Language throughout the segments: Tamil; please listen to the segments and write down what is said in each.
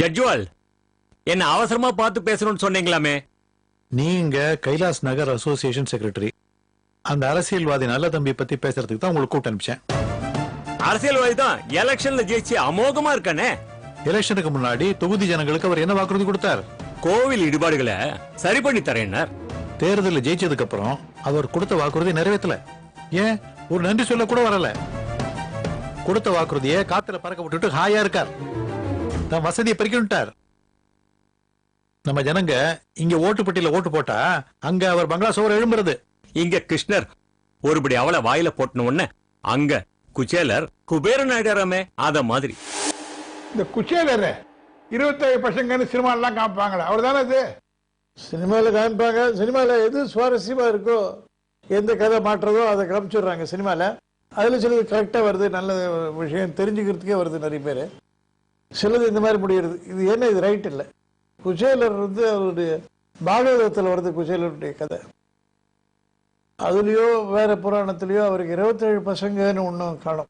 ஜட்ஜுவால் என்ன அவசரமா பார்த்து பேசணும்னு சொன்னீங்களாமே? நீங்க கைலாஸ் நகர் அசோசியேஷன் செக்ரட்டரி அந்த அரசியல்வாதி நல்ல தம்பி பத்தி பேசுறதுக்கு தான் உங்களுக்கு கூப்பிட்டு அனுப்பிச்சேன். அரசியல்வாதி தான் எலெக்ஷன்ல ஜெயிச்சு அமோகமா இருக்கானே? எலெக்ஷனுக்கு முன்னாடி தொகுதி ஜனங்களுக்கு அவர் என்ன வாக்குறுதி கொடுத்தார்? கோவில் இடிபாடுகளை சரி பண்ணி தரேன்னார். தேர்தலில் ஜெயிச்சதுக்கு அப்புறம் அவர் கொடுத்த வாக்குறுதி நிறைவேற்றல. ஏன்? ஒரு நன்றி சொல்ல கூட வரல. கொடுத்த வாக்குறுதியை காத்துல பறக்க விட்டுட்டு ஹாயா இருக்கார். தன் வசதியை பறிக்கிட்டார் நம்ம ஜனங்க இங்க ஓட்டு பெட்டியில ஓட்டு போட்டா அங்க அவர் பங்களா சோறு எழும்புறது. இங்க கிருஷ்ணர் ஒருபடி அவளை வாயில போட்டன உடனே அங்க குச்சேலர் குபேரன் ஆயிடாராமே அத மாதிரி. இந்த குச்சேலர் இருபத்தேழு பசங்கன்னு சினிமாலாம் காமிப்பாங்களே அவர் தானே அது? சினிமாவில் காமிப்பாங்க. சினிமாவில் எது சுவாரஸ்யமா இருக்கோ எந்த கதை மாற்றுறதோ அதை காமிச்சிடுறாங்க சினிமாவில் அதில் சிலது கரெக்டாக வருது நல்ல விஷயம் தெரிஞ்சுக்கிறதுக்கே வருது நிறைய பேர். சிலது இந்த மாதிரி முடிகிறது. இது என்ன இது ரைட் இல்லை. குச்சேலர் வந்து அவருடைய பாகவதத்தில் வருது குச்சேலருடைய கதை. அதுலேயோ வேற புராணத்துலேயோ அவருக்கு இருபத்தேழு பசங்கன்னு ஒன்றும் காணும்.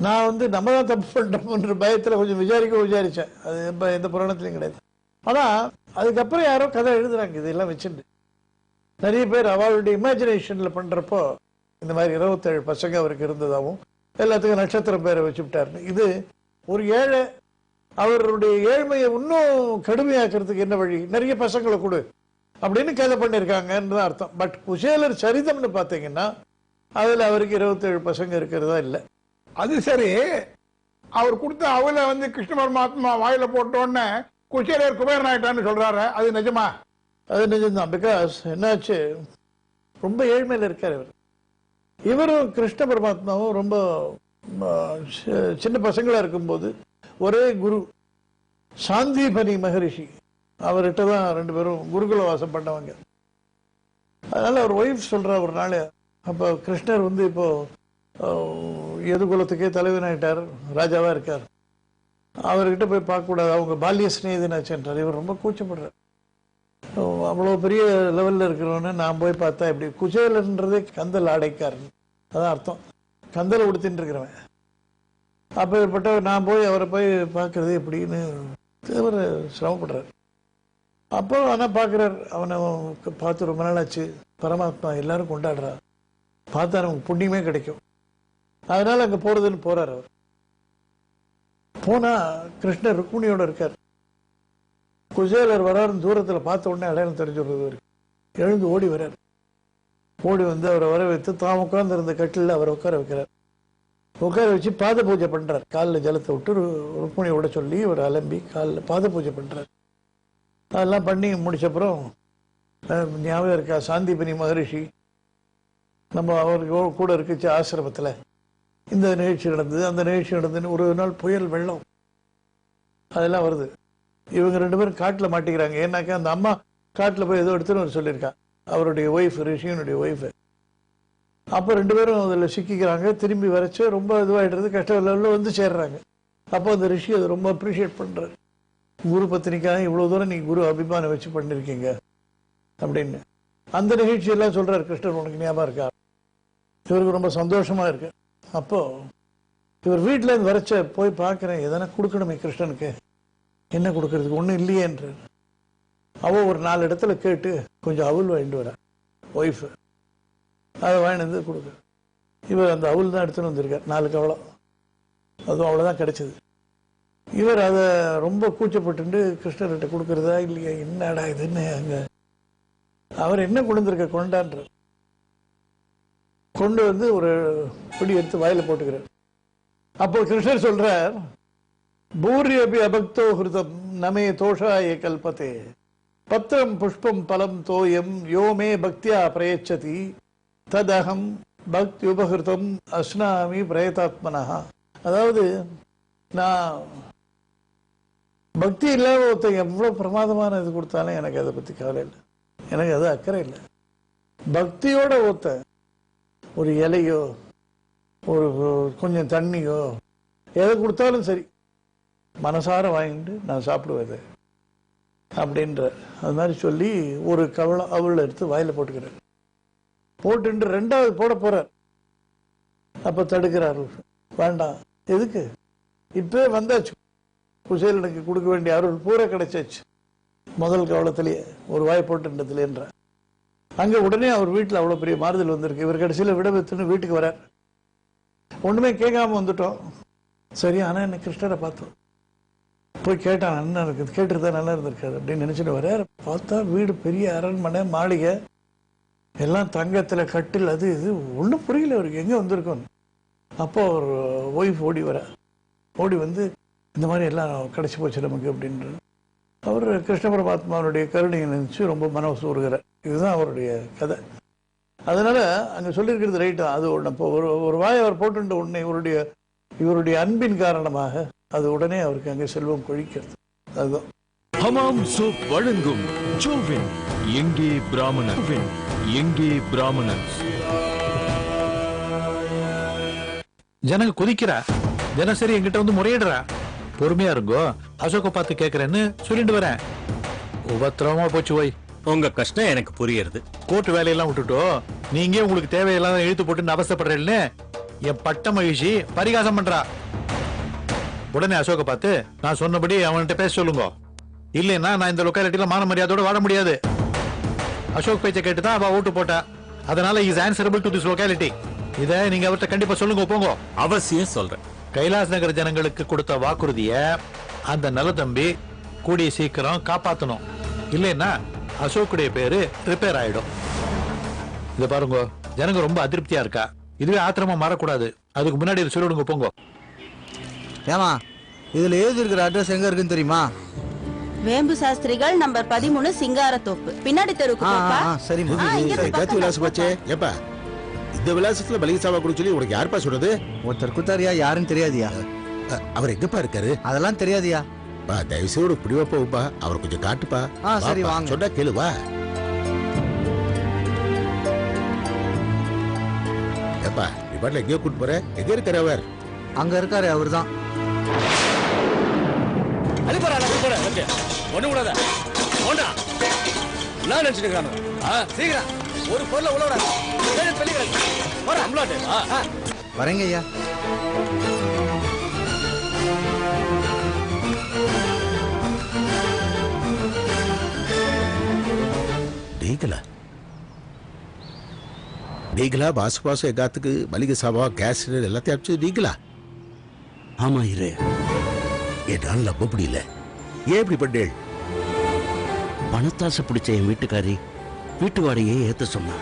நான் வந்து நம்ம தான் தப்பு பண்ணிட்டோம்ன்ற பயத்தில் கொஞ்சம் விசாரிக்க விசாரித்தேன் அது எந்த- எந்த புராணத்துலையும் கிடையாது. ஆனால் அதுக்கப்புறம் யாரோ கதை எழுதுறாங்க. இதெல்லாம் வச்சுட்டு நிறைய பேர் அவளுடைய இமேஜினேஷனில் பண்ணுறப்போ இந்த மாதிரி இருபத்தேழு பசங்க அவருக்கு இருந்ததாகவும் எல்லாத்துக்கும் நட்சத்திரம் பேரை வச்சுவிட்டாருன்னு இது ஒரு ஏழை அவருடைய ஏழ்மையை இன்னும் கடுமையாக்குறதுக்கு என்ன வழி? நிறைய பசங்களை கொடு. அப்படின்னு கதை பண்ணியிருக்காங்கன்னு தான் அர்த்தம். பட் குசேலர் சரிதம்னு பார்த்தீங்கன்னா அதில் அவருக்கு இருபத்தேழு பசங்க இருக்கிறதா இல்லை. அது சரி. அவர் கொடுத்த அவளை வந்து கிருஷ்ண பரமாத்மா வாயில போட்ட உடனே குச்சேலர் குபேரன் ஆயிட்டான்னு சொல்றாரு. அது நிஜமா? அது நிஜம்தான். பிகாஸ் என்னாச்சு? ரொம்ப ஏழ்மையில் இருக்கார் இவர். இவரும் கிருஷ்ண பரமாத்மாவும் ரொம்ப சின்ன பசங்களாக இருக்கும்போது ஒரே குரு சாந்தீபனி மகரிஷி. அவர்கிட்ட தான் ரெண்டு பேரும் குருகுல வாசம் பண்ணவங்க. அதனால் அவர் ஒய்ஃப் சொல்கிறார் ஒரு நாள் அப்போ கிருஷ்ணர் வந்து இப்போது எதுகுலத்துக்கே எது குலத்துக்கே தலைவனாயிட்டார் ராஜாவாக இருக்கார். அவர்கிட்ட போய் பார்க்கக்கூடாது அவங்க பால்ய சிநேகிதனாச்சுன்றார். இவர் ரொம்ப கூச்சப்படுறார். அவ்வளோ பெரிய லெவலில் இருக்கிறவனே நான் போய் பார்த்தா இப்படி குஜேலன்றதே கந்தல் ஆடைக்காரன். அதான் அர்த்தம். கந்தலை உடுத்தின்னு இருக்கிறவன் அப்பேற்பட்ட நான் போய் அவரை போய் பார்க்கறது எப்படின்னு அவர் சிரமப்படுறார். அப்போ ஆனால் பார்க்குறார் அவனை பார்த்து ரொம்ப நாள் ஆச்சு பரமாத்மா எல்லாரும் கொண்டாடுறா. பார்த்தா நமக்கு புண்ணியமே கிடைக்கும். அதனால அங்கே போகிறதுன்னு போறார் அவர். போனா கிருஷ்ணர் ருக்மிணியோட இருக்கார். குசேலர் வராருன்னு தூரத்தில் பார்த்த உடனே அடையாளம் தெரிஞ்சுடுறது இருக்கு. எழுந்து ஓடி வர்றார் ஓடி வந்து அவரை வர வைத்து தான் உட்கார்ந்து இருந்த கட்டிலில் அவரை உட்கார வைக்கிறார். உட்கார வச்சு பாத பூஜை பண்றார். காலில் ஜலத்தை விட்டு ருக்மணி விட சொல்லி ஒரு அலம்பி காலில் பாத பூஜை பண்றார். அதெல்லாம் பண்ணி முடிச்சப்புறம் ஞாபகம் இருக்கா? சாந்திபனி மகரிஷி நம்ம அவருக்கு கூட இருக்குச்சு ஆசிரமத்தில் இந்த நிகழ்ச்சி நடந்தது. அந்த நிகழ்ச்சி நடந்ததுன்னு ஒரு நாள் புயல் வெள்ளம் அதெல்லாம் வருது. இவங்க ரெண்டு பேரும் காட்டில் மாட்டிக்கிறாங்க. ஏன்னாக்கா அந்த அம்மா காட்டில் போய் ஏதோ எடுத்துன்னு வர சொல்லியிருக்கா. அவருடைய ஒய்ஃப் ரிஷியனுடைய ஒய்ஃப் அப்போ ரெண்டு பேரும் அதில் சிக்கிக்கிறாங்க. திரும்பி வரைச்சு ரொம்ப இதுவாகிடுறது கஷ்ட லெவலில் வந்து சேர்றாங்க. அப்போ அந்த ரிஷி அதை ரொம்ப அப்ரிஷியேட் பண்ணுறாரு குரு பத்தினிக்காக இவ்வளோ தூரம் நீங்கள் குரு அபிமானம் வச்சு பண்ணியிருக்கீங்க அப்படின்னு. அந்த நிகழ்ச்சியெல்லாம் சொல்கிறார் கிருஷ்ணர் உனக்கு ஞாபகம் இருக்கா? இவருக்கு ரொம்ப சந்தோஷமாக இருக்கு. அப்போது இவர் வீட்டில் இருந்து வரைச்ச போய் பார்க்குறேன் எதனா கொடுக்கணுமே கிருஷ்ணனுக்கு. என்ன கொடுக்கறதுக்கு? ஒன்றும் இல்லையேன்றார். அவள் ஒரு நாலு இடத்துல கேட்டு கொஞ்சம் அவுல் வாங்கிட்டு வரா ஒய்ஃபு அதை வாங்கிட்டு வந்து கொடுக்க இவர் அந்த அவுல் தான் எடுத்துன்னு வந்திருக்கார். நாலு கவலை. அதுவும் அவ்வளோதான் கிடைச்சது. இவர் அதை ரொம்ப கூச்சப்பட்டு கிருஷ்ணர்கிட்ட கொடுக்குறதா இல்லையா என்னடா இதுன்னு அங்கே. அவர் என்ன கொண்டுருக்க கொண்டான்றார். கொண்டு வந்து ஒரு பிடி எடுத்து வாயில போட்டுக்கிறார். அப்போ கிருஷ்ணர் சொல்றார் பூரியபி அபக்தோ ஹிருதம் நமே தோஷாய கல்பத்தே. பத்திரம் புஷ்பம் பலம் தோயம் யோமே பக்தியா பிரயச்சதி. ததகம் பக்தி உபகிருதம் அஸ்னாமி பிரயதாத்மனா அதாவது நான் பக்தி இல்லாத ஒருத்தன் எவ்வளோ பிரமாதமான இது கொடுத்தாலும் எனக்கு அதை பற்றி கவலை இல்லை. எனக்கு அது அக்கறை இல்லை. பக்தியோட ஒருத்தன் ஒரு இலையோ ஒரு கொஞ்சம் தண்ணியோ எதை கொடுத்தாலும் சரி மனசார வாங்கிட்டு நான் சாப்பிடுவேன் அப்படின்ற அது மாதிரி சொல்லி ஒரு கவலம் அவள் எடுத்து வாயில போட்டுக்கிறார். போட்டு ரெண்டாவது போட போறார். அப்ப தடுக்கிறார் வேண்டாம். எதுக்கு? இப்பவே வந்தாச்சு. குசேலனுக்கு கொடுக்க வேண்டிய அருள் பூரா கிடைச்சாச்சு. முதல் கவலத்திலேயே ஒரு வாய் போட்டுன்றதுலேன்ற அங்க உடனே அவர் வீட்டில் அவ்வளோ பெரிய மாறுதல் வந்திருக்கு. இவர் கடைசியில விடபெத்துன்னு வீட்டுக்கு வரார். ஒண்ணுமே கேட்காம வந்துட்டோம். சரி ஆனா என்ன கிருஷ்ணரை பார்த்தோம். போய் கேட்டான் நல்லா இருக்குது கேட்டுருந்தா நல்லா இருந்திருக்காது அப்படின்னு நினச்சிட்டு வர பார்த்தா வீடு பெரிய அரண்மனை மாளிகை. எல்லாம் தங்கத்தில் கட்டில் அது இது ஒன்றும் புரியல அவருக்கு. எங்கே வந்திருக்கோம் அப்போ ஒரு ஒய்ஃப் ஓடி வர ஓடி வந்து இந்த மாதிரி எல்லாம் கிடச்சி போச்சு நமக்கு அப்படின்ற அவர் கிருஷ்ண பரமாத்மாவுடைய கருணையை நினச்சி ரொம்ப மனசு உருகிறார் இதுதான் அவருடைய கதை. அதனால் அங்கே சொல்லியிருக்கிறது ரைட்டு அது ஒன்று இப்போ ஒரு ஒரு வாய் அவர் போட்டுட்டு உடனே இவருடைய இவருடைய அன்பின் காரணமாக அது உடனே அவருக்கு அங்கே செல்வம் கொழிக்கிறது. அதுதான் ஹமாம் சோப் வழங்கும் சோவின். எங்கே பிராமணன் எங்கே பிராமணன் ஜனங்க குதிக்கிறா. தினசரி என்கிட்ட வந்து முறையிடுறா. பொறுமையா இருங்கோ. அசோக பார்த்து கேக்குறேன்னு சொல்லிட்டு வரேன். உபத்திரமா போச்சு போய் உங்க கஷ்டம் எனக்கு புரியுறது. கோர்ட் வேலையெல்லாம் விட்டுட்டோ? நீங்க உங்களுக்கு தேவையில்லாத இழுத்து போட்டு அவசரப்படுறேன்னு என் பட்ட மகிழ்ச்சி பரிகாசம் பண்றா. உடனே அசோக பார்த்து நான் சொன்னபடி அவன்கிட்ட பேச சொல்லுங்க. இல்லைன்னா நான் இந்த லொக்காலிட்டியில மான மரியாதையோட வாழ முடியாது. அசோக் பேச்சை கேட்டு தான் அவ ஓட்டு போட்டா. அதனால is answerable to this locality இதை நீங்க அவர்கிட்ட கண்டிப்பா சொல்லுங்க போங்க. அவசியம் சொல்றேன். கைலாஸ் நகர் ஜனங்களுக்கு கொடுத்த வாக்குறுதிய அந்த நல்ல தம்பி கூடிய சீக்கிரம் காப்பாத்தணும். இல்லைன்னா அசோக்குடைய பேரு ரிப்பேர் ஆயிடும். இத பாருங்க ஜனங்க ரொம்ப அதிருப்தியா இருக்கா? இதுவே ஆத்திரமா மாறக்கூடாது. அதுக்கு முன்னாடி சொல்லிடுங்க போங்க. ஏமா இதுல எழுதி இருக்கிற அட்ரஸ் எங்க இருக்குன்னு தெரியுமா? வேம்பு சாஸ்திரிகள் நம்பர் பதிமூணு சிங்காரத்தோப்பு. பின்னாடி தெருக்கு ஆ, போப்பா. சரிம்மா. ஆ, இங்க இருந்து சரி காத்தி பக்கம் விலாசம் வச்சே ஏப்பா இந்த விலாசத்துல மளிகை சாமா கொடுக்க சொல்லி உனக்கு யாருப்பா சொல்றது? ஒருத்தர் குத்தாரியா யாருன்னு தெரியாதியா? அ- அவர் எங்கப்பா இருக்காரு? அதெல்லாம் தெரியாதியா? பா தயவு செய்து உனக்கு பிடிவா போகுப்பா அவர் கொஞ்சம் காட்டுப்பா. ஆ, சரி, வாப்பா. வாங்க. சொன்னா கேளு வா. ஏப்பா நீ பாட்டுல எங்கேயோ கூட்டு போற? எங்க இருக்காரு அவர்? அங்க இருக்காரு அவர்தான். ஒண்ணு கூடாத போண்டா. என்ன நினைச்சிட்டு இருக்கானு சீக்கிரம். ஒரு பொருளை உள்ள விடாது. வரேங்க ஐயா. நீங்களா நீங்களா பாசு பாசம் எங்காத்துக்கு மளிகை சாமா கேஸ் எல்லாத்தையும் அடிச்சது நீங்களா ஆமா இரு. என்னால நம்ப முடியல. ஏன் இப்படி பண்ணேள்? பணத்தாசை பிடிச்ச என் வீட்டுக்காரி வீட்டு வாடகையை ஏத்த சொன்னா.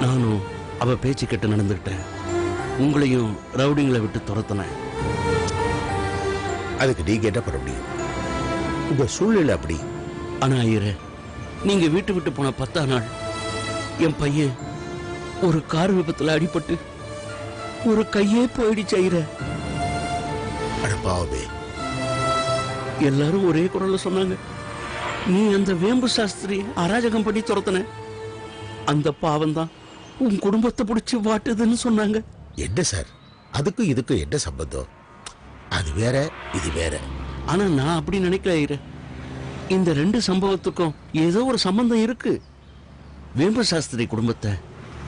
நானும் அவ பேச்சு கெட்டு நடந்துக்கிட்டேன் உங்களையும் ரவுடிங்களை விட்டு துரத்துனேன். அதுக்கு நீங்க என்ன பண்ண முடியும்? உங்க சூழ்நிலை அப்படி. ஆனா ஐயரே நீங்க வீட்டு விட்டு போன பத்தா நாள் என் பையன் ஒரு கார் விபத்துல அடிபட்டு ஒரு கையே போயிடுச்சு ஐயரை. அட பாவமே எல்லாரும் ஒரே குரல்ல சொன்னாங்க நீ அந்த வேம்பு சாஸ்திரி அராஜகம் பண்ணி துரத்துன. அந்த பாவம் தான் உன் குடும்பத்தை பிடிச்சி வாட்டுதுன்னு சொன்னாங்க. என்ன சார்? அதுக்கும் இதுக்கும் என்ன சம்பந்தம்? அது வேற இது வேற. ஆனா நான் அப்படி நினைக்கல இந்த ரெண்டு சம்பவத்துக்கும் ஏதோ ஒரு சம்பந்தம் இருக்கு. வேம்பு சாஸ்திரி குடும்பத்தை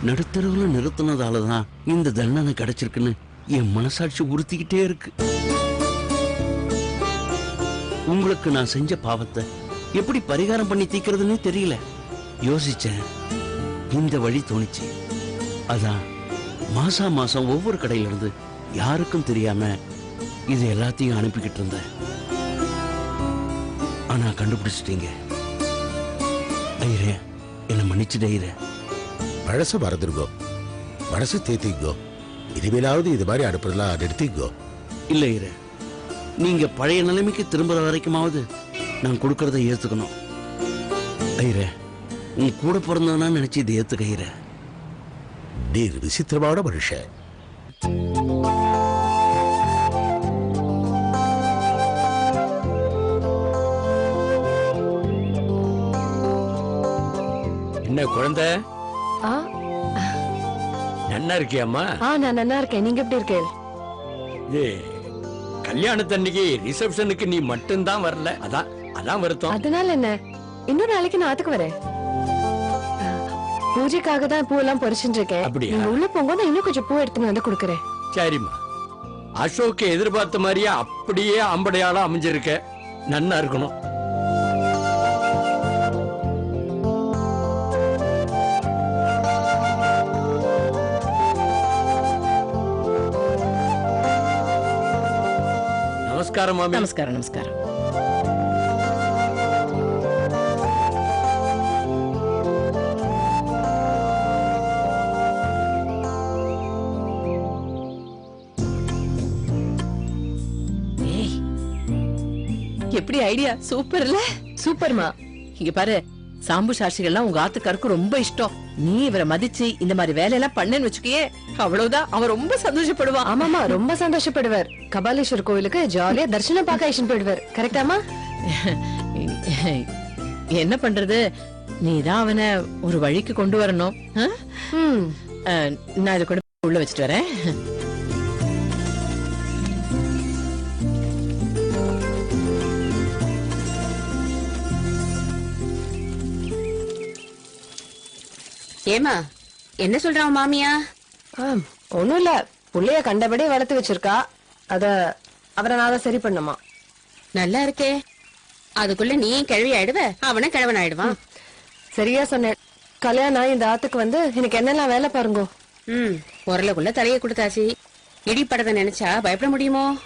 நடுத்தரவுல நிறுத்தினதால தான் இந்த தண்டனை கிடைச்சிருக்குன்னு என் மனசாட்சி உறுத்திக்கிட்டே இருக்கு. உங்களுக்கு நான் செஞ்ச பாவத்தை எப்படி பரிகாரம் பண்ணி தீக்கிறதுன்னே தெரியல. யோசிச்சேன். இந்த வழி தோணுச்சு. அதான் மாசா மாசம் ஒவ்வொரு கடையில இருந்து யாருக்கும் தெரியாம இது எல்லாத்தையும் அனுப்பிக்கிட்டு இருந்தேன். ஆனா கண்டுபிடிச்சிட்டீங்க. ஐயரே என்ன மன்னிச்சுடு ஐயரே. பழச மறந்துருங்கோ. மனசு தேத்திங்கோ இனிமேலாவது இது மாதிரி அனுப்புறதெல்லாம் நிறுத்திங்கோ இல்ல ஐயரே. நீங்க பழைய நிலைமைக்கு திரும்புற வரைக்குமாவது நான் கொடுக்கறத ஏத்துக்கணும். ஐயரே. உன் கூட பிறந்தவனா நினைச்சு இதை ஏத்துக்க ஐயரே. நீ விசித்திரமான மனுஷன். என்ன குழந்தை? ஆ. நன்னா இருக்கியாம்மா? ஆ நான் நல்லா இருக்கேன். நீங்க எப்படி இருக்கீங்க? இது கல்யாணத்தன்னைக்கு ரிசப்ஷனுக்கு நீ மட்டும்தான் வரல. அதான் அதான் வருத்தம். அதனால என்ன? இன்னொரு நாளைக்கு நான் ஆத்துக்கு வரேன். பூஜைக்காக தான் பூ எல்லாம் பறிச்சுட்டு இருக்கேன். அப்படியா? நீங்க உள்ள போங்க நான் இன்னும் கொஞ்சம் பூ எடுத்துன்னு வந்து கொடுக்கறேன். சரிம்மா. அசோக் எதிர்பார்த்த மாதிரியே அப்படியே அம்படையாளா அமைஞ்சிருக்க. நன்னா இருக்கணும். மாமி நமஸ்காரம் நமஸ்காரம் ஏய், எப்படி ஐடியா சூப்பர் இல்ல சூப்பர்மா இங்க பாரு சாம்பு சாட்சிகள்லாம் உங்க ஆத்துக்காருக்கு ரொம்ப இஷ்டம். நீ இவரை மதிச்சு இந்த மாதிரி வேலையெல்லாம் பண்ணேன்னு வச்சுக்கயே அவ்வளவுதான். அவன் ரொம்ப சந்தோஷப்படுவான். ஆமாமா ரொம்ப சந்தோஷப்படுவார். கபாலீஸ்வர் கோயிலுக்கு ஜாலியா தரிசனம் பார்க்க ஐஷன் போயிடுவார். கரெக்டாமா என்ன பண்றது? நீ தான் அவனை ஒரு வழிக்கு கொண்டு வரணும். நான் இதை கொண்டு உள்ள வச்சுட்டு வரேன். ஏமா என்ன சொல்றான் மாமியா? ஒண்ணும் இல்ல புள்ளைய கண்டபடி வளர்த்து வச்சிருக்கா. அத அவரை நான் சரி பண்ணுமா? நல்லா இருக்கே. அதுக்குள்ள நீ கிழவி ஆயிடுவ? அவன கிழவன் ஆயிடுவான். சரியா சொன்னேன். கல்யாணம் ஆகி இந்த ஆத்துக்கு வந்து எனக்கு என்னெல்லாம் வேலை பாருங்கோ. ம் உரலுக்குள்ள தலையை கொடுத்தாச்சு. இடி படத்தை நினைச்சா பயப்பட முடியுமோ?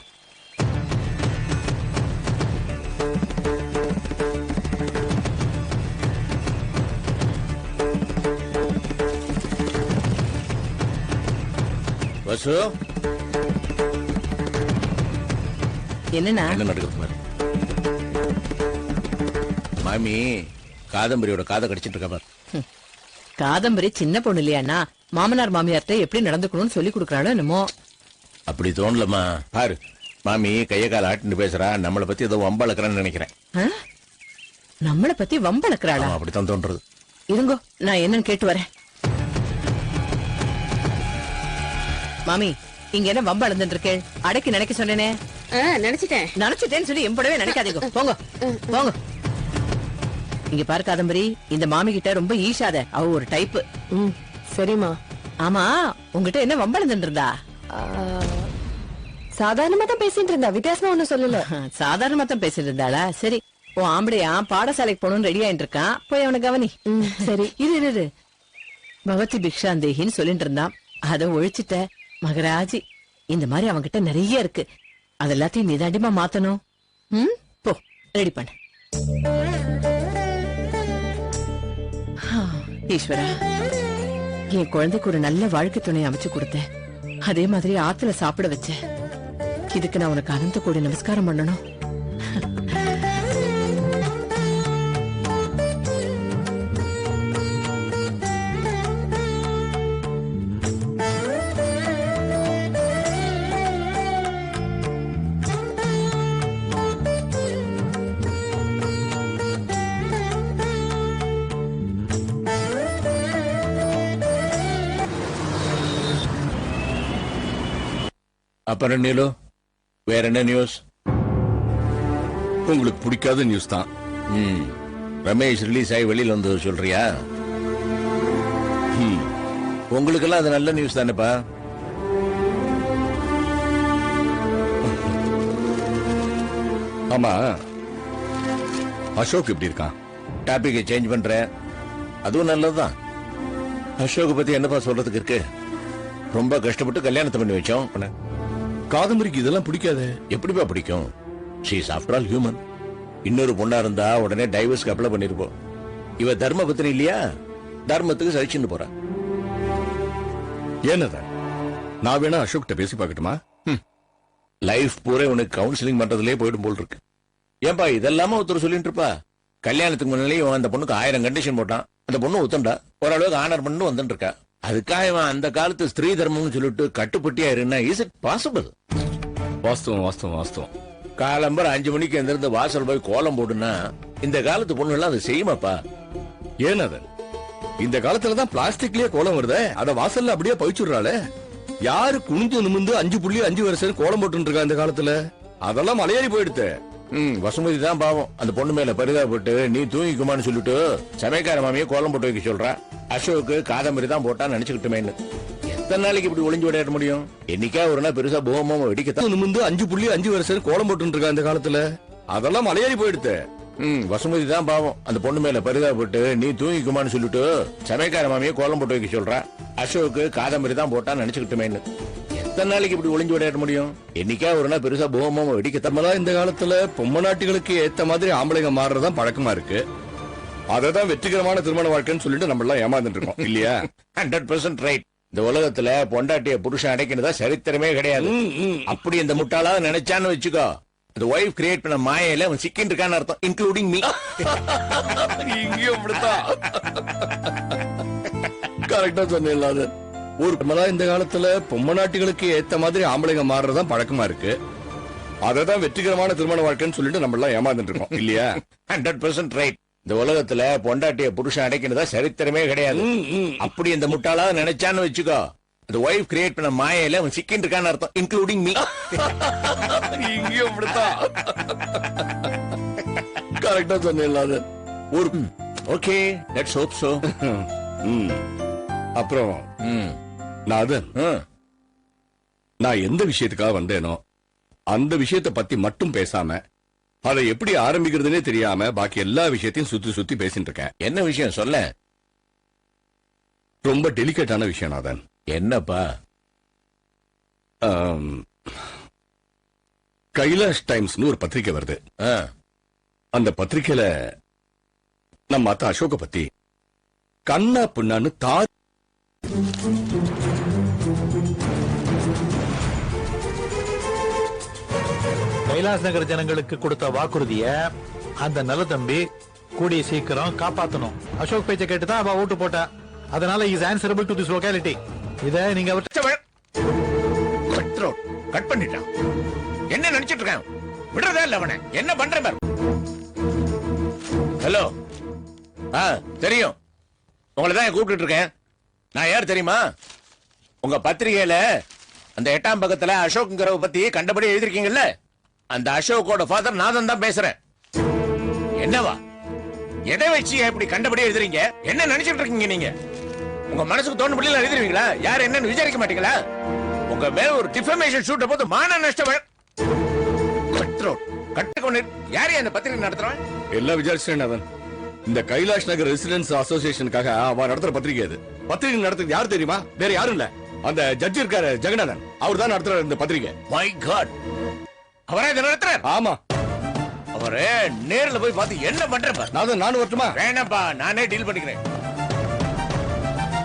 வசு. என்னன்னா என்ன நடக்குது பாரு. மாமி காதம்பரியோட காதை கடிச்சிட்டு இருக்கா பாரு. காதம்பரி சின்ன பொண்ணு இல்லையாண்ணா? மாமனார் மாமியார்ட்ட எப்படி நடந்துக்கணும்னு சொல்லி கொடுக்கறாளோ என்னமோ. அப்படி தோணலம்மா. பாரு மாமி கைய கால ஆட்டிட்டு பேசுறா. நம்மளை பத்தி ஏதோ வம்பளக்குறான்னு நினைக்கிறேன். ஆ? நம்மள பத்தி வம்பளக்குறாளா அப்படித்தான் தோன்றது. இருங்கோ நான் என்னன்னு கேட்டு வரேன். மாமி இங்க என்ன வம்ப அளந்துட்டு இருக்கேள் அடக்கி நினைக்க சொன்னேனே நினைச்சிட்டேன். நினைச்சிட்டேன்னு சொல்லி எம்படவே நினைக்காதீங்க. போங்க போங்க. இங்க பாரு காதம்பரி இந்த மாமி கிட்ட ரொம்ப ஈஷாத. அவ ஒரு டைப் ம் சரிம்மா. ஆமா உங்ககிட்ட என்ன வம்பளந்துட்டு இருந்தா சாதாரணமா தான் பேசிட்டு இருந்தா வித்தியாசமா ஒண்ணும் சொல்லல. சாதாரணமா தான் பேசிட்டு இருந்தாளா சரி உன் ஆம்படையா பாடசாலைக்கு போகணும்னு ரெடி ஆயிட்டு இருக்கான் போய் அவனை கவனி. சரி. இரு இரு, இரு. பகவதி பிக்ஷாந்தேகின்னு சொல்லிட்டு இருந்தான் அத ஒழிச்சிட்ட. மகராஜி இந்த மாதிரி அவன்கிட்ட நிறைய இருக்கு. அது எல்லாத்தையும் நிதாண்டிமா மாத்தணும். ம்? போ ரெடி பண்ணு. ஈஸ்வரா என் குழந்தைக்கு ஒரு நல்ல வாழ்க்கை துணை அமைச்சு கொடுத்தேன். அதே மாதிரி ஆத்துல சாப்பிட வச்சேன். இதுக்கு நான் உனக்கு அனந்த கோடி நமஸ்காரம் பண்ணணும். அப்புறம் நீலு வேற என்ன நியூஸ் உங்களுக்கு பிடிக்காத நியூஸ் தான். ம். ரமேஷ் ரிலீஸ் ஆகி வெளியில வந்து சொல்றியா? ம். உங்களுக்கெல்லாம் அது நல்ல நியூஸ் தானேப்பா? ஆமா. அசோக் எப்படி இருக்கான்? டாபிக்கை சேஞ்ச் பண்றேன். அதுவும் நல்லதுதான். அசோக் பத்தி என்னப்பா சொல்றதுக்கு இருக்கு? ரொம்ப கஷ்டப்பட்டு கல்யாணத்தை பண்ணி வச்சோம். காதம்பரிக்கு இதெல்லாம் பிடிக்காதே. எப்படிப்பா பிடிக்கும்? ஷீஸ் ஆஃப்டர் ஆல் ஹியூமன் இன்னொரு பொண்ணா இருந்தா உடனே டைவர்ஸ்க்கு அப்ளை பண்ணிருப்போம். இவ தர்ம பத்தினி இல்லையா? தர்மத்துக்கு சகிச்சுன்னு போறா. ஏனதான் நான் வேணா அசோக்கிட்ட பேசி பார்க்கட்டுமா? லைஃப் பூரா உனக்கு கவுன்சிலிங் பண்றதுலயே போயிடும் போல் இருக்கு. ஏன்பா இதெல்லாம ஒருத்தர் சொல்லிட்டு இருப்பா? கல்யாணத்துக்கு முன்னாலே இவன் அந்த பொண்ணுக்கு ஆயிரம் கண்டிஷன் போட்டான். அந்த பொண்ணு ஒத்துண்டா ஓரளவுக்கு ஆனர் பண்ணி வந்துட்டு இருக்கா. அதுக்காக இவன் அந்த காலத்து ஸ்திரீ தர்மம்னு சொல்லிட்டு கட்டுப்பட்டியா இருந்தா இஸ் இட் பாசிபிள் வாஸ்தவம் வாஸ்தவம் வாஸ்தவம். காலம்பர் அஞ்சு மணிக்கு எந்திருந்து வாசல் போய் கோலம் போடுனா இந்த காலத்து பொண்ணு எல்லாம் அதை செய்யுமாப்பா? ஏனதன் இந்த காலத்துல தான் பிளாஸ்டிக்லயே கோலம் வருதே. அத வாசல்ல அப்படியே பவிச்சுடுறாளே. யாரு குனிஞ்சு நிமிந்து அஞ்சு புள்ளி அஞ்சு வருஷம் கோலம் போட்டு இருக்கா இந்த காலத்துல? அதெல்லாம் மலையேறி போயிடுத்து. ம் வசுமதி தான் பாவம். அந்த பொண்ணு மேல பரிதாபப்பட்டு நீ தூங்கிக்குமான்னு சொல்லிட்டு சமயக்கார மாமியை கோலம் போட்டு வைக்க சொல்றா. அசோக்கு காதம்பரி தான் போட்டான்னு நினைச்சுக்கிட்டுமேன்னு. எத்தனை நாளைக்கு இப்படி ஒளிஞ்சு விளையாட முடியும்? என்னைக்கா ஒரு நாள் பெருசா பூகமா வெடிக்கத்தான். நிமிந்து அஞ்சு புள்ளி அஞ்சு வருஷம் கோலம் போட்டு இருக்கா இந்த காலத்துல? அதெல்லாம் மலையேறி போயிடுத்து. ம் வசுமதி தான் பாவம். அந்த பொண்ணு மேல பரிதாபப்பட்டு நீ தூங்கிக்குமான்னு சொல்லிட்டு சமயக்கார மாமியை கோலம் போட்டு வைக்க சொல்றா. அசோக்கு காதம்பரி தான் போட்டான்னு நினைச்சுக்கிட்டுமேன்னு. எத்தனை நாளைக்கு இப்படி ஒளிஞ்சு விளையாட முடியும்? என்னைக்கா ஒரு நாள் பெருசா பூகமா வெடிக்கத்தான் நம்மளா இந்த காலத்துல பொம்மை நாட்டுகளுக்கு ஏத்த மாதிரி ஆம்பளைங்க மாறுறதுதான் பழக்கமா இருக்கு. அததான் வெற்றிகரமான திருமண வாழ்க்கைன்னு சொல்லிட்டு நம்ம எல்லாம் ஏமாந்துட்டு இருக்கோம். இல்லையா? ஹண்ட்ரட் பர்சன்ட் ரைட் இந்த உலகத்துல பொண்டாட்டிய புருஷன் அடைக்கிறதா சரித்திரமே கிடையாது. அப்படி இந்த முட்டாளா நினைச்சான்னு வச்சுக்கோ இந்த ஒய்ஃப் கிரியேட் பண்ண மாயையில அவன் சிக்கின்னு இருக்கான்னு அர்த்தம் இன்க்ளூடிங் மீ இங்கேயும் அப்படித்தான் கரெக்டா அது ஒரு இந்த காலத்துல பொம்மை நாட்டுகளுக்கு ஏத்த மாதிரி ஆம்பளைங்க மாறுறதுதான் பழக்கமா இருக்கு. அததான் வெற்றிகரமான திருமண வாழ்க்கைன்னு சொல்லிட்டு நம்ம எல்லாம் ஏமாந்துட்டு இருக்கோம். இல்லையா? ஹண்ட்ரட் பர்சன்ட் ரைட் இந்த உலகத்துல பொண்டாட்டிய புருஷன் அடைக்கிறதா சரித்திரமே கிடையாது. அப்படி இந்த முட்டாளா நினைச்சான்னு வச்சுக்கோ. இந்த ஒய்ஃப் கிரியேட் பண்ண மாயையில அவன் சிக்கின்னு இருக்கான்னு அர்த்தம் இன்க்ளூடிங் மீ இங்கேயும் அப்படித்தான். கரெக்டா அது. ஒரு ஓகே லெட்ஸ் ஹோப் சோ ம். அப்புறம்? நாதன் நான் எந்த விஷயத்துக்காக வந்தேனோ அந்த விஷயத்தை பத்தி மட்டும் பேசாம அதை எப்படி ஆரம்பிக்கிறதுனே தெரியாம பாக்கி எல்லா விஷயத்தையும் சுத்தி சுத்தி பேசிட்டு இருக்கேன். என்ன விஷயம்? சொல்ல. ரொம்ப டெலிகேட்டான விஷயம் நாதன் என்னப்பா? கைலாஷ் டைம்ஸ்னு ஒரு பத்திரிக்கை வருது. அந்த பத்திரிக்கையில நம்ம அத்த அசோக பத்தி கண்ணா பின்னான்னு தா கைலாஸ் நகர் ஜனங்களுக்கு கொடுத்த வாக்குறுதிய அந்த நலதம்பி தம்பி கூடிய சீக்கிரம் காப்பாத்தணும். அசோக் பேச்ச கேட்டு தான் அவ ஓட்டு போட்டா. அதனால is answerable to this locality இத நீங்க அவர்ட்ட கட் பண்ணிட்டான். என்ன நினைச்சிட்டு இருக்கான்? விடுறதா இல்ல அவனை. என்ன பண்ற பாரு? ஹலோ ஆ தெரியும். உங்களை தான் கூப்பிட்டு இருக்கேன். நான் யார் தெரியுமா? உங்க பத்திரிகையில அந்த எட்டாம் பக்கத்துல அசோக்ங்கிறவ பத்தி கண்டபடி எழுதிருக்கீங்கல்ல அந்த அசோக்கோட ஃபாதர் நாதன் தான் பேசுறேன். என்னவா? எதை வச்சு இப்படி கண்டபடி எழுதுறீங்க? என்ன நினைச்சிட்டு இருக்கீங்க நீங்க? உங்க மனசுக்கு தோணுபடி எழுதுறீங்களா யார் என்னன்னு விசாரிக்க மாட்டீங்களா? உங்க மேல ஒரு டிஃபமேஷன் ஷூட்ட போது மான நஷ்டம் கட்டுக்கொண்டு யாரையும் அந்த பத்திரிகை நடத்துறவன்? எல்லாம் விசாரிச்சேன் நாதன். இந்த கைலாஷ் நகர் ரெசிடென்ஸ் அசோசியேஷனுக்காக அவ நடத்துற பத்திரிக்கை அது. பத்திரிகை நடத்துறது யார் தெரியுமா? வேற யாரும் இல்ல. அந்த ஜட்ஜ் இருக்காரு ஜெகநாதன். அவர் தான் நடத்துறாரு இந்த பத்திரிகை. மை காட் அவரே இதை நடத்துறார். ஆமா. அவரே நேர்ல போய் பார்த்து என்ன பண்ற பாரு. நாதன் நானும் வரட்டுமா வேணாப்பா நானே டீல் பண்ணிக்கிறேன்.